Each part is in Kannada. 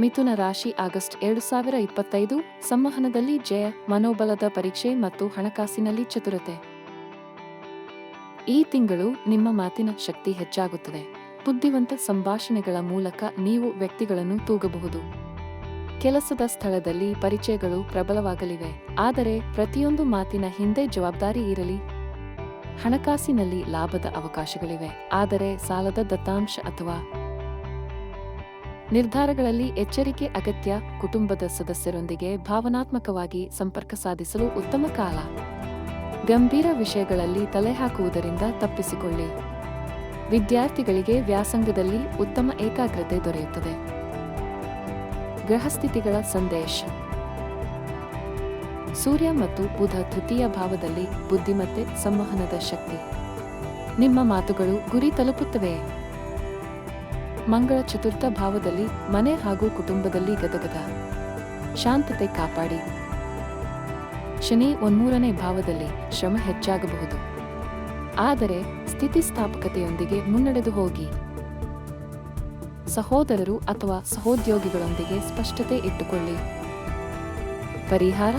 ಮಿಥುನ ರಾಶಿ ಆಗಸ್ಟ್ ಎರಡು ಸಾವಿರ ಇಪ್ಪತ್ತೈದು, ಸಂವಹನದಲ್ಲಿ ಜಯ, ಮನೋಬಲದ ಪರೀಕ್ಷೆ ಮತ್ತು ಹಣಕಾಸಿನಲ್ಲಿ ಚತುರತೆ. ಈ ತಿಂಗಳು ನಿಮ್ಮ ಮಾತಿನ ಶಕ್ತಿ ಹೆಚ್ಚಾಗುತ್ತದೆ. ಬುದ್ಧಿವಂತ ಸಂಭಾಷಣೆಗಳ ಮೂಲಕ ನೀವು ವ್ಯಕ್ತಿಗಳನ್ನು ತೂಗಬಹುದು. ಕೆಲಸದ ಸ್ಥಳದಲ್ಲಿ ಪರಿಚಯಗಳು ಪ್ರಬಲವಾಗಲಿವೆ. ಆದರೆ ಪ್ರತಿಯೊಂದು ಮಾತಿನ ಹಿಂದೆ ಜವಾಬ್ದಾರಿ ಇರಲಿ. ಹಣಕಾಸಿನಲ್ಲಿ ಲಾಭದ ಅವಕಾಶಗಳಿವೆ. ಆದರೆ ಸಾಲದ ದತ್ತಾಂಶ ಅಥವಾ ನಿರ್ಧಾರಗಳಲ್ಲಿ ಎಚ್ಚರಿಕೆ, ಅಗತ್ಯ, ಕುಟುಂಬದ ಸದಸ್ಯರೊಂದಿಗೆ ಭಾವನಾತ್ಮಕವಾಗಿ ಸಂಪರ್ಕ ಸಾಧಿಸಲು ಉತ್ತಮ ಕಾಲ. ಗಂಭೀರ ವಿಷಯಗಳಲ್ಲಿ ತಲೆ ಹಾಕುವುದರಿಂದ ತಪ್ಪಿಸಿಕೊಳ್ಳಿ. ವಿದ್ಯಾರ್ಥಿಗಳಿಗೆ ವ್ಯಾಸಂಗದಲ್ಲಿ ಉತ್ತಮ ಏಕಾಗ್ರತೆ ದೊರೆಯುತ್ತದೆ. ಗ್ರಹಸ್ಥಿತಿಗಳ ಸಂದೇಶ. ಸೂರ್ಯ ಮತ್ತು ಬುಧ ತೃತೀಯ ಭಾವದಲ್ಲಿ ಬುದ್ಧಿಮತ್ತೆ, ಸಂವಹನದ ಶಕ್ತಿ. ನಿಮ್ಮ ಮಾತುಗಳು ಗುರಿ ತಲುಪುತ್ತವೆ. ಮಂಗಳ ಚತುರ್ಥ ಭಾವದಲ್ಲಿ ಮನೆ ಹಾಗೂ ಕುಟುಂಬದಲ್ಲಿ ಗದಗದ. ಶಾಂತತೆ ಕಾಪಾಡಿ. ಶನಿ ಒನ್ಮೂರನೇ ಭಾವದಲ್ಲಿ ಶ್ರಮ ಹೆಚ್ಚಾಗಬಹುದು. ಆದರೆ ಸ್ಥಿತಿಸ್ಥಾಪಕತೆಯೊಂದಿಗೆ ಮುನ್ನಡೆದು ಹೋಗಿ. ಸಹೋದರರು ಅಥವಾ ಸಹೋದ್ಯೋಗಿಗಳೊಂದಿಗೆ ಸ್ಪಷ್ಟತೆ ಇಟ್ಟುಕೊಳ್ಳಿ. ಪರಿಹಾರ?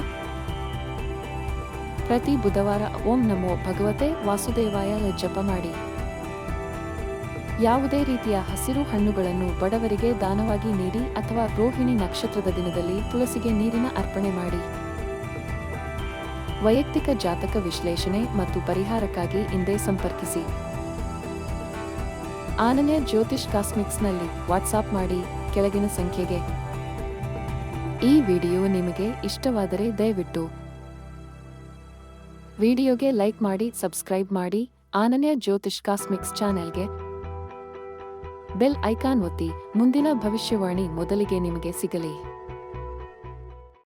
ಪ್ರತಿ ಬುಧವಾರ ಓಂ ನಮೋ ಭಗವತೆ ವಾಸುದೇವಾಯ ಜಪ ಮಾಡಿ. ಯಾವುದೇ ರೀತಿಯ ಹಸಿರು ಹಣ್ಣುಗಳನ್ನು ಬಡವರಿಗೆ ದಾನವಾಗಿ ನೀಡಿ ಅಥವಾ ರೋಹಿಣಿ ನಕ್ಷತ್ರದ ದಿನದಲ್ಲಿ ತುಳಸಿಗೆ ನೀರಿನ ಅರ್ಪಣೆ ಮಾಡಿ. ವೈಯಕ್ತಿಕ ಜಾತಕ ವಿಶ್ಲೇಷಣೆ ಮತ್ತು ಪರಿಹಾರಕ್ಕಾಗಿ ಹಿಂದೆ ಸಂಪರ್ಕಿಸಿ. ಆನನ್ಯ ಜ್ಯೋತಿಷ್ ಕಾಸ್ಮಿಕ್ಸ್ನಲ್ಲಿ ವಾಟ್ಸಾಪ್ ಮಾಡಿ ಕೆಳಗಿನ ಸಂಖ್ಯೆಗೆ. ಈ ವಿಡಿಯೋ ನಿಮಗೆ ಇಷ್ಟವಾದರೆ ದಯವಿಟ್ಟು. ವಿಡಿಯೋಗೆ ಲೈಕ್ ಮಾಡಿ, ಸಬ್ಸ್ಕ್ರೈಬ್ ಮಾಡಿ, ಆನನ್ಯ ಜ್ಯೋತಿಷ್ ಕಾಸ್ಮಿಕ್ಸ್ ಚಾನೆಲ್ಗೆ ಬೆಲ್ ಐಕಾನ್ ಒತ್ತಿ ಮುಂದಿನ ಭವಿಷ್ಯವಾಣಿ ಮೊದಲಿಗೆ ನಿಮಗೆ ಸಿಗಲಿ.